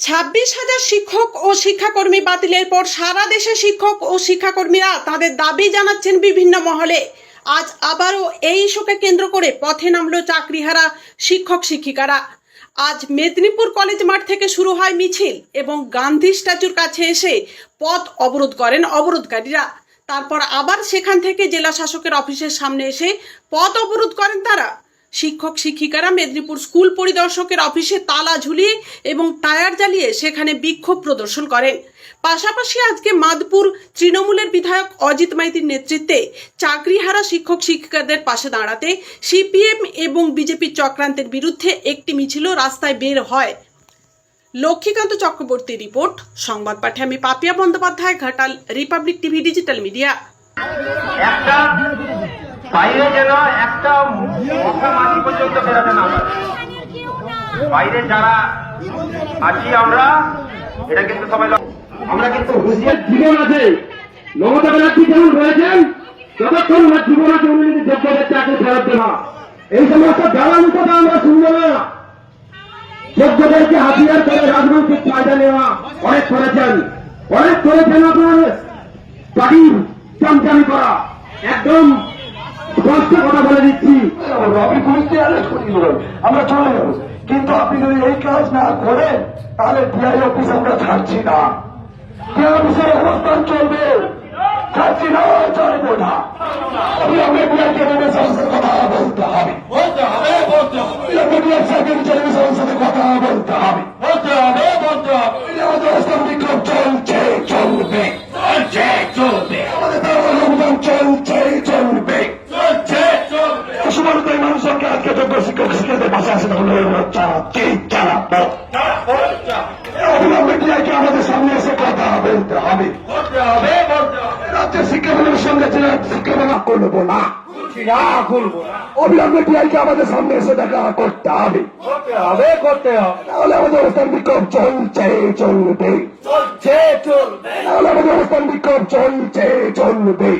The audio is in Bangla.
ছাব্বিশ হাজার শিক্ষক ও শিক্ষাকর্মী বাতিলের পর সারা দেশে শিক্ষক ও শিক্ষাকর্মীরা তাদের দাবি জানাচ্ছেন বিভিন্ন মহলে। আজ আবারও এই ইস্যুকে কেন্দ্র করে পথে নামলো চাকরিহারা শিক্ষক শিক্ষিকারা। আজ মেদিনীপুর কলেজ মাঠ থেকে শুরু হয় মিছিল এবং গান্ধী স্ট্যাচুর কাছে এসে পথ অবরোধ করেন অবরোধকারীরা। তারপর আবার সেখান থেকে জেলা শাসকের অফিসের সামনে এসে পথ অবরোধ করেন তারা। শিক্ষক শিক্ষিকারা মেদিনীপুর স্কুল পরিদর্শকের অফিসে তালা ঝুলিয়ে এবং টায়ার জ্বালিয়ে সেখানে বিক্ষোভ প্রদর্শন করেন। পাশাপাশি আজকে মাদপুর তৃণমূলের বিধায়ক অজিত মাইতির নেতৃত্বে চাকরিহারা শিক্ষক শিক্ষিকাদের পাশে দাঁড়াতে সিপিএম এবং বিজেপির চক্রান্তের বিরুদ্ধে একটি মিছিল রাস্তায় বের হয়। লক্ষ্মীকান্ত চক্রবর্তী রিপোর্ট, সংবাদ পাঠে আমি Papiya Bandyopadhyay, Ghatal, Republic TV, digital media. বাইরে যেন একটা মশা মাছি পর্যন্ত বেরোতে না বাইরে যারা আছি আমরা, এটা কিন্তু সবাই আমরা কিন্তু হুঁশিয়ার জীবন আছে। মমতা ব্যানার্জি যেমন রয়েছেন যতক্ষণ ওনার জীবন আছে উনি কিন্তু যোগ্যদের চাকরি ফেরত দেওয়া এই সমস্ত জ্বালানি কথা আমরা শুনব না। যোগ্যদেরকে হাতিয়ার করে রাজনৈতিক ফায়দা নেওয়া অনেক করেছেন। অনেক করেছেন আপনার পার্টির চামচামি করা। একদম স্পষ্ট কথা বলে দিচ্ছি। রবি পুলিশকে অ্যারেস্ট করিয়ে দেবেন আমরা চলে যাব। কিন্তু আপনি যদি এই কাজ না করেন, তাহলে ডিআই অফিস আমরা ছাড়ছি না। ডিআই অফিসের অবস্থান চলবে চালাবো। ডিআইকে আমাদের সামনে এসে কথা বলতে হবে রাজ্যের শিক্ষাগুলোর সঙ্গে জেলা শিক্ষাগুলো করব না আমাদের সামনে এসে দেখা করতে হবে করতে হবে তাহলে আমাদের অবস্থান বিক্ষোভ চলছে চলবে। চলছে চলবে তাহলে আমাদের অবস্থান বিক্ষোভ চলছে চলবে।